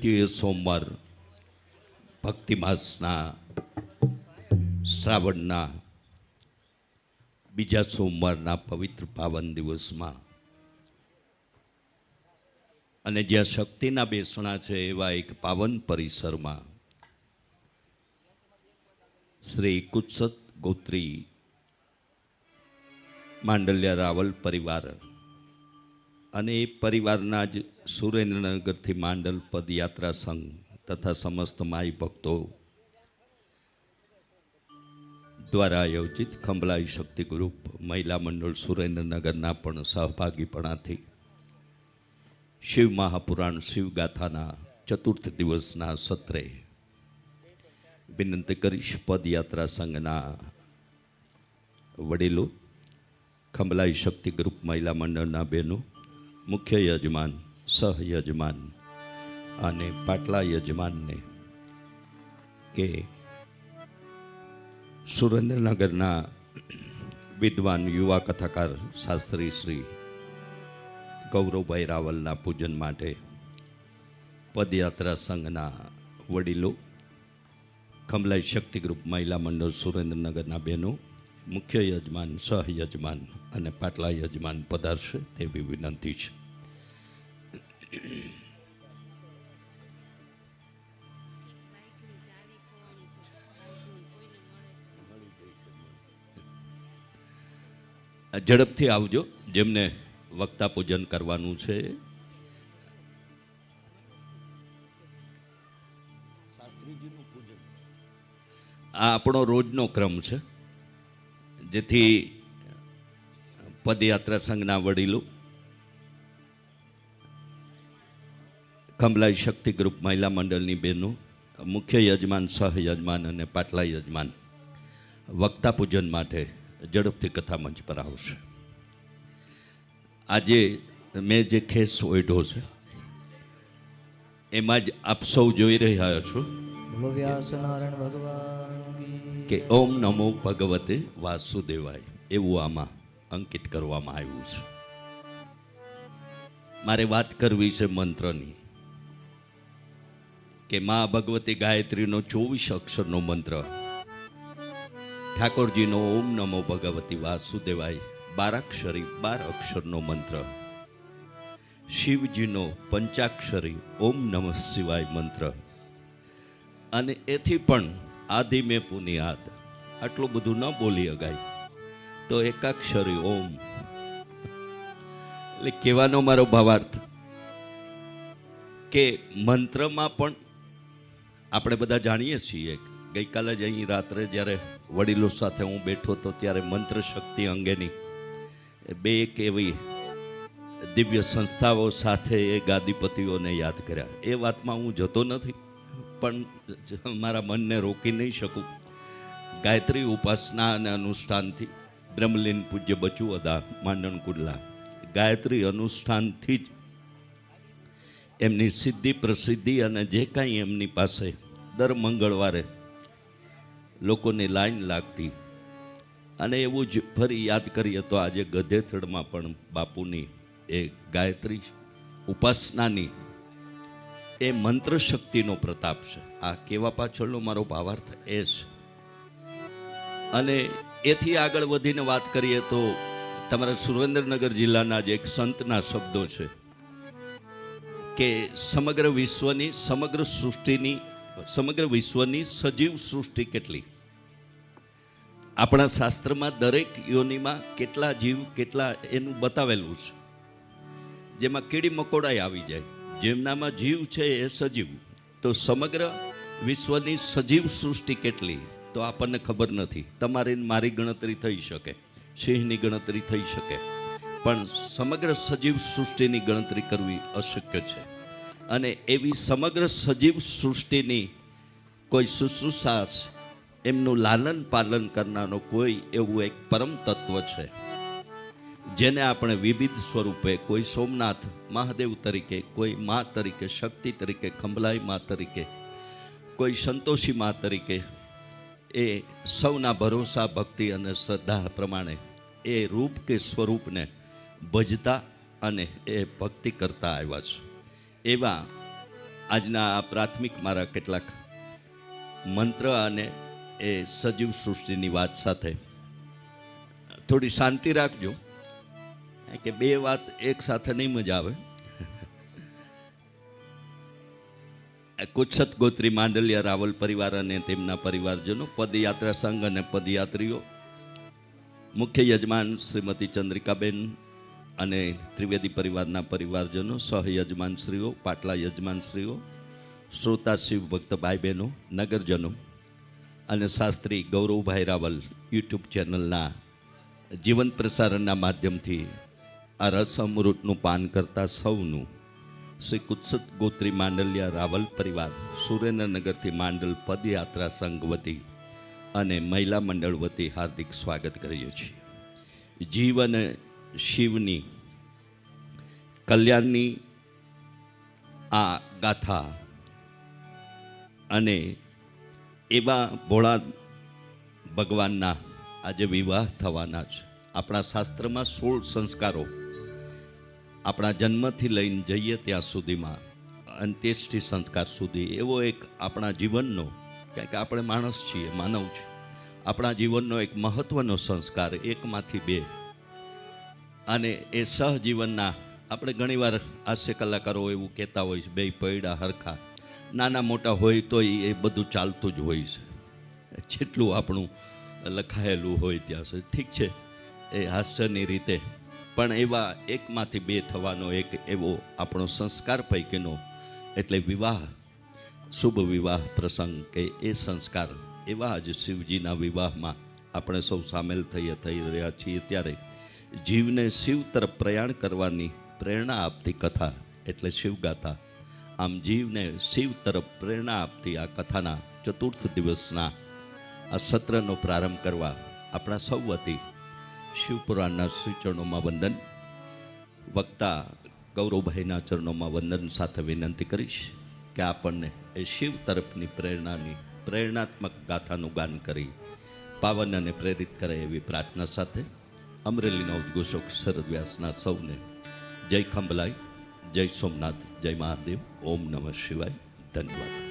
તે સોમવાર ભક્તિ માસના શ્રાવણના બીજા સોમવારના પવિત્ર પાવન દિવસમાં અને જ્યાં શક્તિના બેસણા છે એવા એક પાવન પરિસરમાં શ્રી કુત્સત ગોત્રી માંડલ્યા રાવલ પરિવાર અને એ પરિવારના જ સુરેન્દ્રનગરથી માંડલ પદયાત્રા સંઘ તથા સમસ્ત માઈ ભક્તો દ્વારા આયોજિત ખંભલાઈ શક્તિ ગ્રુપ મહિલા મંડળ સુરેન્દ્રનગરના પણ સહભાગીપણાથી શિવ મહાપુરાણ શિવગાથાના ચતુર્થ દિવસના સત્રે વિનંતી કરીશ પદયાત્રા સંઘના વડીલો, ખંભલાઈ શક્તિ ગ્રુપ મહિલા મંડળના બહેનો મુખ્ય યજમાન સહયજમાન અને પાટલા યજમાનને કે સુરેન્દ્રનગરના વિદ્વાન યુવા કથાકાર શાસ્ત્રી શ્રી ગૌરવભાઈ રાવલના પૂજન માટે પદયાત્રા સંઘના વડીલો કમલાઈ શક્તિ ગ્રુપ મહિલા મંડળ સુરેન્દ્રનગરના બહેનો મુખ્ય યજમાન સહયજમાન અને પાટલા યજમાન પધારશે તેવી વિનંતી છે. ઝડપથી આવજો, જેમને વક્તા પૂજન કરવાનું છે. આ આપણો રોજનો ક્રમ છે. જેથી પદયાત્રા સંઘના વડીલો કમલાઈ શક્તિ ગ્રુપ મહિલા મંડળની બહેનો, મુખ્ય યજમાન સહયજમાન અને પાટલા યજમાન વક્તા પૂજન માટે ઝડપથી કથા મંચ પર આવશે. આજે મેં જે ખેસ ઓઢ્યો છે, એમાં જ આપ સૌ જોઈ રહ્યા છો. વ્યાસ નારાયણ કી ઓમ નમો ભગવતે વાસુદેવાય, એવું આમાં અંકિત કરવામાં આવ્યું છે. મારે વાત કરવી છે મંત્રની, કે મા ભગવતી ગાયત્રીનો ચોવીસ અક્ષરનો મંત્ર, ઠાકોરજીનો ઓમ નમો ભગવતી વાસુદેવાય, બારાક્ષરી બાર અક્ષરનો મંત્ર, શિવજીનો પંચાક્ષરી ઓમ નમઃ શિવાય મંત્ર, અને એથી પણ આદિ મેં પુનિયાદ. આટલું બધું ન બોલી અગાય તો એકાક્ષરી ઓમ. એટલે કહેવાનો મારો ભાવાર્થ કે મંત્રમાં પણ આપણે બધા જાણીએ છીએ ગઈકાલે જ અહીં રાત્રે જ્યારે વડીલો સાથે હું બેઠો હતો ત્યારે મંત્ર શક્તિ અંગેની બે એક એવી દિવ્ય સંસ્થાઓ સાથે એ ગાદીપતિઓને યાદ કર્યા. એ વાતમાં હું જતો નથી. પણ મારા મનને રોકી નહીં શકું. ગાયત્રી ઉપાસના અને અનુષ્ઠાનથી બ્રહ્મલીન પૂજ્ય બચુ હતા માંડણ કુડલા. ગાયત્રી અનુષ્ઠાનથી જ એમની સિદ્ધિ પ્રસિદ્ધિ અને જે કાંઈ એમની પાસે દર મંગળવારે લોકોની લાઈન લાગતી. અને એવું જ ફરી યાદ કરીએ તો આજે ગધેથડમાં પણ બાપુની એ ગાયત્રી ઉપાસનાની એ મંત્ર શક્તિનો પ્રતાપ છે. આ કેવા પાછળનો મારો ભાવાર્થ એ છે. અને એથી આગળ વધીને વાત કરીએ તો તમારા સુરેન્દ્રનગર જિલ્લાના જ એક સંતના શબ્દો છે કે સમગ્ર વિશ્વની, સમગ્ર સૃષ્ટિની, સમગ્ર વિશ્વની સજીવ સૃષ્ટિ કેટલી? આપણા શાસ્ત્રમાં દરેક યોનિમાં કેટલા જીવ, કેટલા એનું બતાવેલું છે. જેમાં કીડી મકોડાઈ આવી જાય. જેમનામાં જીવ છે એ સજીવ. તો સમગ્ર વિશ્વની સજીવ સૃષ્ટિ કેટલી? તો આપણને ખબર નથી. તમારી મારી ગણતરી થઈ શકે. સિંહની ગણતરી થઈ શકે. પણ સમગ્ર સજીવ સૃષ્ટિની ગણતરી કરવી અશક્ય છે. અને એવી સમગ્ર સજીવ સૃષ્ટિની કોઈ શુશ્રુષા, એમનું લાલન પાલન કરનારનો કોઈ એવું એક પરમ તત્વ છે. જેને આપણે વિવિધ સ્વરૂપે કોઈ સોમનાથ મહાદેવ તરીકે, કોઈ મા તરીકે, શક્તિ તરીકે ખંભલાઈ મા તરીકે, કોઈ સંતોષી મા તરીકે, એ સૌના ભરોસા, ભક્તિ અને શ્રદ્ધા પ્રમાણે એ રૂપ કે સ્વરૂપને ભજતા અને એ ભક્તિ કરતા આવ્યા છે. એવા આજના આ પ્રાથમિક મારા કેટલાક મંત્ર અને એ સજીવ સૃષ્ટિની વાત સાથે થોડી શાંતિ રાખજો. કે બે વાત એક સાથે નહીં મજા આવે. કુચ્છત ગોત્રી માંડલિયા રાવલ પરિવાર અને તેમના પરિવારજનો, પદયાત્રા સંઘ અને પદયાત્રીઓ, મુખ્ય યજમાન શ્રીમતી ચંદ્રિકાબેન અને ત્રિવેદી પરિવારના પરિવારજનો સહયજમાનશ્રીઓ પાટલા યજમાનશ્રીઓ, શ્રોતા શિવ ભક્ત ભાઈ બહેનો નગરજનો અને શાસ્ત્રી ગૌરવભાઈ રાવલ યુટ્યુબ ચેનલના જીવન પ્રસારણના માધ્યમથી આ રસ અમૃતનું પાન કરતા સૌનું શ્રી કુત્સત ગોત્રી માંડલિયા રાવલ પરિવાર સુરેન્દ્રનગરથી માંડલ પદયાત્રા સંઘ વતી અને મહિલા મંડળ વતી હાર્દિક સ્વાગત કરીએ છીએ. જીવન શિવની કલ્યાણની આ ગાથા અને એવા ભોળા ભગવાનના આજે વિવાહ થવાના છે. આપણા શાસ્ત્રમાં સોળ સંસ્કારો આપણા જન્મથી લઈને જઈએ ત્યાં સુધીમાં અંત્યેષ્ટિ સંસ્કાર સુધી, એવો એક આપણા જીવનનો કારણ કે આપણે માણસ છીએ, માનવ છે આપણા જીવનનો એક મહત્વનો સંસ્કાર એકમાંથી બે. અને એ સહજીવનના, આપણે ઘણીવાર હાસ્ય કલાકારો એવું કહેતા હોય છે બે પૈડા હરખા, નાના મોટા હોય તો એ બધું ચાલતું જ હોય છે. જેટલું આપણું લખાયેલું હોય ત્યાં સુધી. ઠીક છે, એ હાસ્યની રીતે પણ એવા એકમાંથી બે થવાનો એક એવો આપણો સંસ્કાર પૈકીનો, એટલે વિવાહ, શુભ વિવાહ પ્રસંગ કે એ સંસ્કાર એવા જ શિવજીના વિવાહમાં આપણે સૌ સામેલ થઈએ, થઈ રહ્યા છીએ ત્યારે જીવને શિવ તરફ પ્રયાણ કરવાની પ્રેરણા આપતી કથા, એટલે શિવગાથા. આમ જીવને શિવ તરફ પ્રેરણા આપતી આ કથાના ચતુર્થ દિવસના આ સત્રનો પ્રારંભ કરવા આપણા સૌ વતી શિવપુરાણના શ્રીચરણોમાં વંદન. વક્તા ગૌરવભાઈના ચરણોમાં વંદન સાથે વિનંતી કરીશ કે આપણને એ શિવ તરફની પ્રેરણાની પ્રેરણાત્મક ગાથાનું ગાન કરી પાવન અને પ્રેરિત કરે એવી પ્રાર્થના સાથે અમરેલીના ઉદ્ઘોષક શરદ વ્યાસના સૌને જય ખંભલાઈ, જય સોમનાથ, જય મહાદેવ, ઓમ નમઃ શિવાય. ધન્યવાદ.